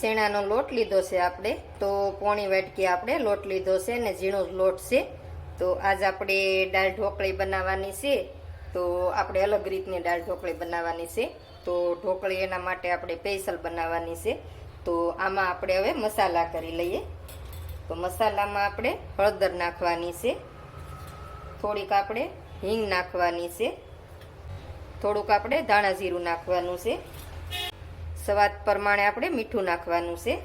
શેણાનો લોટ લીધો છે આપણે. તો પોણી વાટકી આપણે લોટ લીધો છે ને ઝીણો લોટ છે. તો આજ આપણે દાળ ઢોકળી બનાવવાની છે. તો આપણે અલગ રીતની દાળ ઢોકળી બનાવવાની છે. તો ઢોકળી એના માટે આપણે પેસલ બનાવવાની છે. તો આમાં આપણે હવે મસાલા કરી લઈએ. તો મસાલામાં આપણે હળદર નાખવાની છે. થોડીક આપણે હિંગ નાખવાની છે. થોડુંક આપણે ધાણા જીરું નાખવાનું છે. સ્વાદ પ્રમાણે આપણે મીઠું નાખવાનું છે.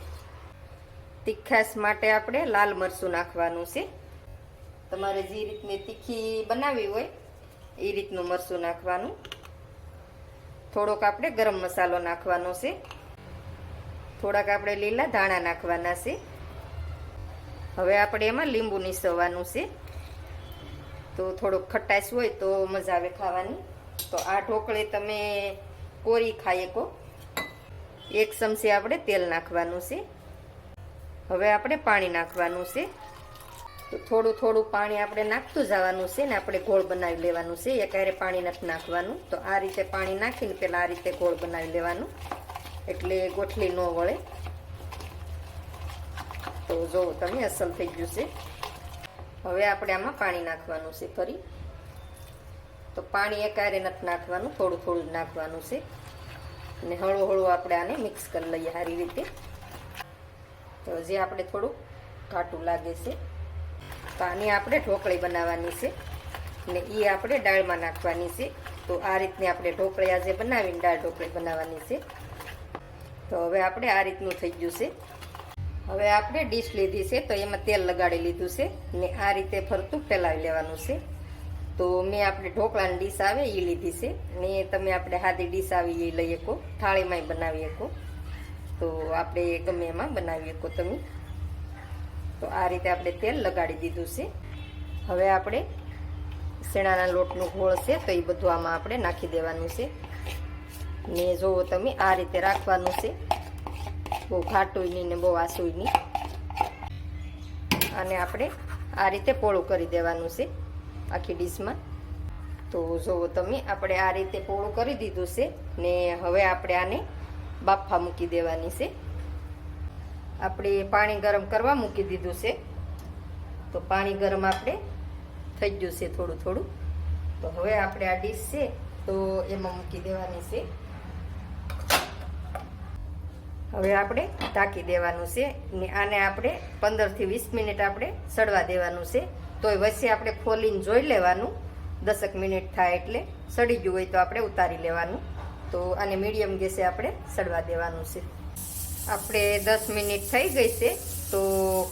તીખાશ માટે આપણે લાલ મરચું નાખવાનું છે. તમારે જે રીતની તીખી બનાવી હોય, એ રીતનું મરચું નાખવાનું. થોડોક આપણે ગરમ મસાલો નાખવાનો છે. થોડાક આપણે લીલા ધાણા નાખવાના છે. હવે આપણે એમાં લીંબુ નીસવવાનું છે. તો થોડોક ખટાશ હોય તો મજા આવે ખાવાની. તો આ ઢોકળી તમે કોરી ખાઈ શકો. એક ચમચી આપણે તેલ નાખવાનું છે. હવે આપણે પાણી નાખવાનું છે. તો થોડું થોડું પાણી આપણે નાખતું જવાનું છે ને આપણે ગોળ બનાવી લેવાનું છે. એકારે પાણી નથી નાખવાનું. તો આ રીતે પાણી નાખીને પહેલાં આ રીતે ગોળ બનાવી લેવાનું. એટલે ગોઠલી ન વળે. તો જો તમે અસલ થઈ ગયું છે. હવે આપણે આમાં પાણી નાખવાનું છે ફરી. તો પાણી એકારે નથી નાખવાનું, થોડું થોડું નાખવાનું છે. અને હળવું હળવું આપણે આને મિક્સ કરી લઈએ સારી રીતે. તો જે આપણે થોડું ઘાટું લાગે છે, તો આની આપણે ઢોકળી બનાવવાની છે. ને એ આપણે દાળમાં નાખવાની છે. તો આ રીતની આપણે ઢોકળી આજે બનાવીને દાળ ઢોકળી બનાવવાની છે. તો હવે આપણે આ રીતનું થઈ ગયું છે. હવે આપણે ડીશ લીધી છે, તો એમાં તેલ લગાડી લીધું છે. ને આ રીતે ફરતું ફેલાવી લેવાનું છે. તો મેં આપણે ઢોકળાની ડીશ આવે એ લીધી છે. ને તમે આપણે હાદી ડીશ આવી એ લઈ શકો. થાળીમાંય બનાવી શકો. તો આપણે ગમે એમાં બનાવી શકો તમે. તો આ રીતે આપણે તેલ લગાડી દીધું છે. હવે આપણે શેણાના લોટનું ગોળ છે તો એ બધું આમાં આપણે નાખી દેવાનું છે. ને જુઓ તમે આ રીતે રાખવાનું છે. બહુ ઘાટું નહીં ને બહુ આસું અને આપણે આ રીતે પોળું કરી દેવાનું છે. આખી ડીશમાં. તો જુઓ તમે આપણે આ રીતે પોળું કરી દીધું છે ને હવે આપણે આને બાફા મૂકી દેવાની છે. આપણે પાણી ગરમ કરવા મૂકી દીધું છે. તો પાણી ગરમ આપણે થઈ ગયું છે થોડું થોડું. તો હવે આપણે આ ડીશ છે તો એમાં મૂકી દેવાની છે. હવે આપણે ઢાંકી દેવાનું છે ને આને આપણે પંદરથી વીસ મિનિટ આપણે સડવા દેવાનું છે. તોય વચ્ચે આપણે ખોલીને જોઈ લેવાનું. દસક મિનિટ થાય એટલે સડી ગયું હોય તો આપણે ઉતારી લેવાનું. તો આને મીડિયમ ગેસે આપણે સડવા દેવાનું છે. આપણે દસ મિનિટ થઈ ગઈ છે, તો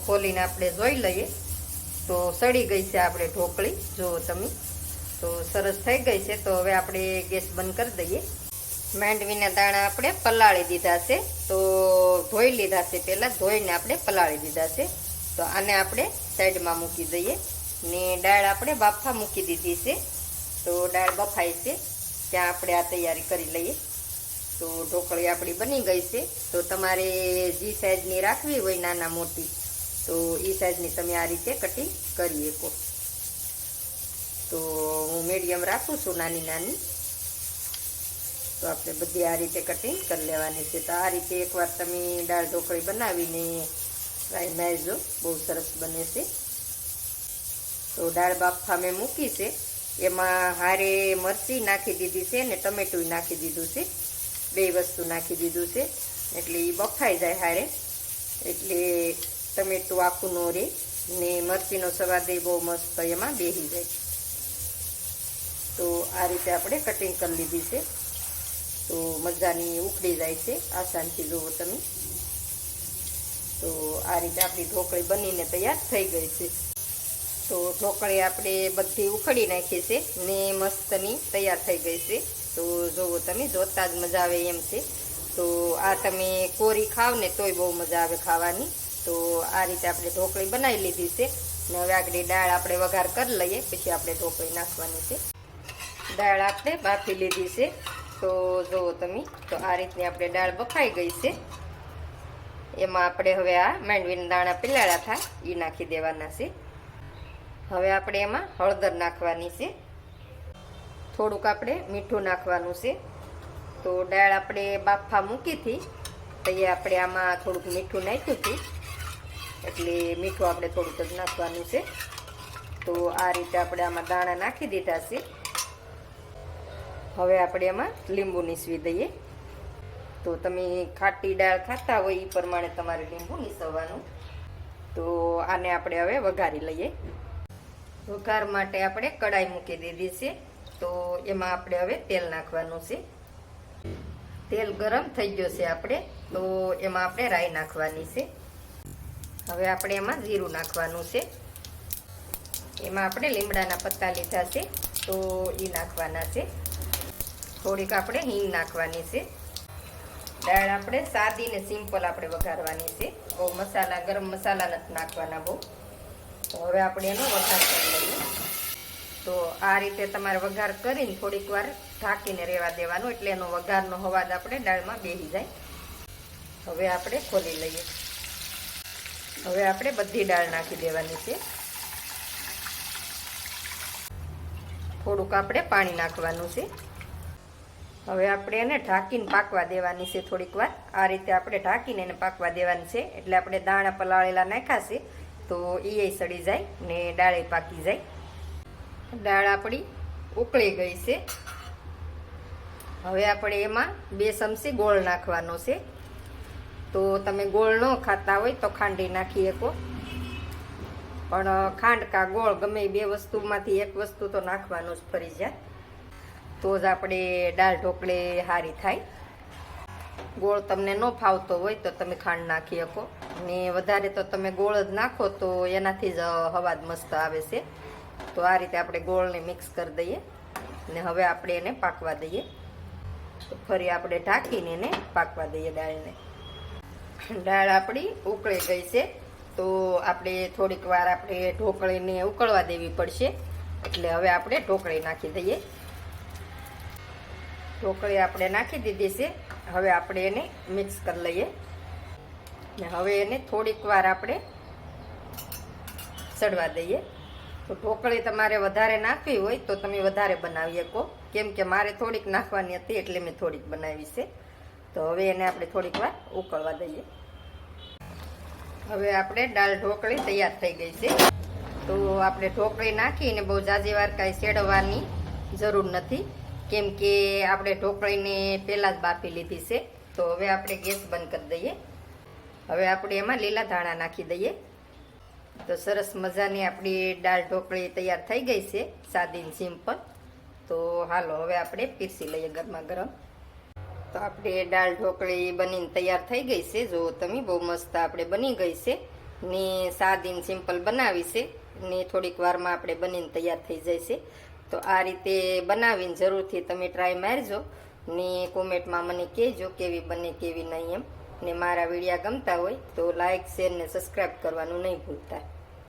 ખોલીને આપણે જોઈ લઈએ. તો સડી ગઈ છે આપણે ઢોકળી, જુઓ તમે. તો સરસ થઈ ગઈ છે, તો હવે આપણે ગેસ બંધ કરી દઈએ. માંડવીના દાણા આપણે પલાળી દીધા છે, તો ધોઈ લીધા છે પહેલાં, ધોઈને આપણે પલાળી દીધા છે. તો આને આપણે સાઈડમાં મૂકી દઈએ. ને દાળ આપણે બાફા મૂકી દીધી છે. તો દાળ બફાય છે. ત્યાં આપણે આ તૈયારી કરી લઈએ. તો ઢોકળી આપણી બની ગઈ છે. તો તમારે જે સાઈઝની રાખવી હોય નાના મોટી, તો એ સાઈઝની તમે આ રીતે કટિંગ કરી શકો. તો હું મીડિયમ રાખું છું નાની નાની. તો આપણે બધી આ રીતે કટિંગ કરી લેવાની છે. તો આ રીતે એકવાર તમે દાળ ઢોકળી બનાવીને ટ્રાય મારજો. બહુ સરસ બને છે. તો દાળ બાફા મેં મૂકી છે. એમાં હારે મરચી નાખી દીધી છે ને ટમેટું નાખી દીધું છે. બે વસ્તુ નાખી દીધું છે. એટલે એ બફાઈ જાય હારે. એટલે ટમેટું આખું નો રહે ને મરચીનો સ્વાદ એ બહુ મસ્ત એમાં બેસી જાય. તો આ રીતે આપણે કટિંગ કરી લીધી છે. તો મજાની ઉખડી જાય છે આસાનથી જુઓ તમે. તો આ રીતે આપણી ઢોકળી બનીને તૈયાર થઈ ગઈ છે. તો ઢોકળી આપણે બધી ઉખડી નાખી છે ને મસ્તની તૈયાર થઈ ગઈ છે. તો જોવો તમે, જોતા જ મજા આવે એમ છે. તો આ તમે કોરી ખાવ ને તોય બહુ મજા આવે ખાવાની. તો આ રીતે આપણે ઢોકળી બનાવી લીધી છે. ને હવે આગળ દાળ આપણે વઘાર કરી લઈએ, પછી આપણે ઢોકળી નાખવાની છે. દાળ આપણે બાફી લીધી છે. તો જુઓ તમે, તો આ રીતની આપણે દાળ બફાઈ ગઈ છે. એમાં આપણે હવે આ માંડવીના દાણા પીલાળા થાય એ નાખી દેવાના છે. હવે આપણે એમાં હળદર નાખવાની છે. થોડુંક આપણે મીઠું નાખવાનું છે. તો દાળ આપણે બાફા મૂકી હતી. તો એ આપણે આમાં થોડુંક મીઠું નાખ્યું હતું. એટલે મીઠું આપણે થોડુંક જ નાખવાનું છે. તો આ રીતે આપણે આમાં દાણા નાખી દીધા છે. હવે આપણે એમાં લીંબુ નીસવી દઈએ. તો તમે ખાટી દાળ ખાતા હોય એ પ્રમાણે તમારે લીંબુ નીસવવાનું. તો આને આપણે હવે વઘારી લઈએ. વઘાર માટે આપણે કડાઈ મૂકી દીધી છે. તો એમાં આપણે હવે તેલ નાખવાનું છે. તેલ ગરમ થઈ ગયો છે આપણે. તો એમાં આપણે રાઈ નાખવાની છે. હવે આપણે એમાં જીરું નાખવાનું છે. એમાં આપણે લીમડાના પત્તા લીધા છે. તો એ નાખવાના છે. થોડીક આપણે હિંગ નાખવાની છે. દાળ આપણે સાદી ને સિમ્પલ આપણે વઘારવાની છે. બહુ મસાલા, ગરમ મસાલા નથી નાખવાના બહુ. તો હવે આપણે એનો વઘાર કરી લઈએ. તો આ રીતે તમારે વઘાર કરીને થોડીક વાર ઢાંકીને રહેવા દેવાનું, એટલે એનો વઘારનો અવાજ આપણે દાળમાં બેસી જાય. હવે આપણે ખોલી લઈએ. હવે આપણે બધી દાળ નાખી દેવાની છે. થોડુંક આપણે પાણી નાખવાનું છે. હવે આપણે એને ઢાંકીને પાકવા દેવાની છે થોડીક વાર. આ રીતે આપણે ઢાંકીને એને પાકવા દેવાની છે. એટલે આપણે દાણા પલાળેલા નાખ્યા છે. તો એ સડી જાય ને દાળે પાકી જાય. દાળ આપણી ઉકળી ગઈ છે. હવે આપણે એમાં બે ચમચી ગોળ નાખવાનો છે. તો તમે ગોળ ન ખાતા હોય તો ખાંડી નાખી શકો. પણ ખાંડ કા ગોળ ગમે બે વસ્તુમાંથી એક વસ્તુ તો નાખવાનું જ ફરજિયાત તો જ આપણે દાળ ઢોકળે સારી થાય. ગોળ તમને ન ફાવતો હોય તો તમે ખાંડ નાખી શકો. ને વધારે તો તમે ગોળ જ નાખો તો એનાથી જ હવાદ મસ્ત આવે છે. તો આ રીતે આપણે ગોળને મિક્સ કરી દઈએ ને હવે આપણે એને પાકવા દઈએ. તો ફરી આપણે ઢાંકીને એને પાકવા દઈએ દાળને. દાળ આપણી ઉકળી ગઈ છે. તો આપણે થોડીક વાર આપણે ઢોકળીને ઉકળવા દેવી પડશે. એટલે હવે આપણે ઢોકળી નાખી દઈએ. ઢોકળી આપણે નાખી દીધી છે. હવે આપણે એને મિક્સ કરી લઈએ. ને હવે એને થોડીક વાર આપણે ચડવા દઈએ. તો ઢોકળી તમારે વધારે નાખવી હોય તો તમે વધારે બનાવી શકો. કેમ કે મારે થોડીક નાખવાની હતી એટલે મેં થોડીક બનાવી છે. તો હવે એને આપણે થોડીક વાર ઉકળવા દઈએ. હવે આપણે દાળ ઢોકળી તૈયાર થઈ ગઈ છે. તો આપણે ઢોકળી નાખીને બહુ જાજી વાર કાંઈ શેડવાની જરૂર નથી. કેમ કે આપણે ઢોકળીને પહેલાં જ બાફી લીધી છે. તો હવે આપણે ગેસ બંધ કરી દઈએ. હવે આપણે એમાં લીલા ધાણા નાખી દઈએ. તો સરસ મજાની આપણી દાળ ઢોકળી તૈયાર થઈ ગઈ છે, સાદી સિમ્પલ. તો હાલો, હવે આપણે પીરસી લઈએ ગરમા ગરમ. તો આપણે દાળ ઢોકળી બનીને તૈયાર થઈ ગઈ છે. જો તમે બહુ મસ્ત આપણે બની ગઈ છે. ને સાદી સિમ્પલ બનાવી છે. ને થોડીક વારમાં આપણે બનીને તૈયાર થઈ જાય છે. તો આ રીતે બનાવીને જરૂરથી તમે ટ્રાય મારજો ને કોમેન્ટમાં મને કહેજો કેવી બને કેવી નહીં એમ. ને મારા વિડીયા ગમતા હોય તો લાઇક શેર ને સબસ્ક્રાઈબ કરવાનું નહીં ભૂલતા.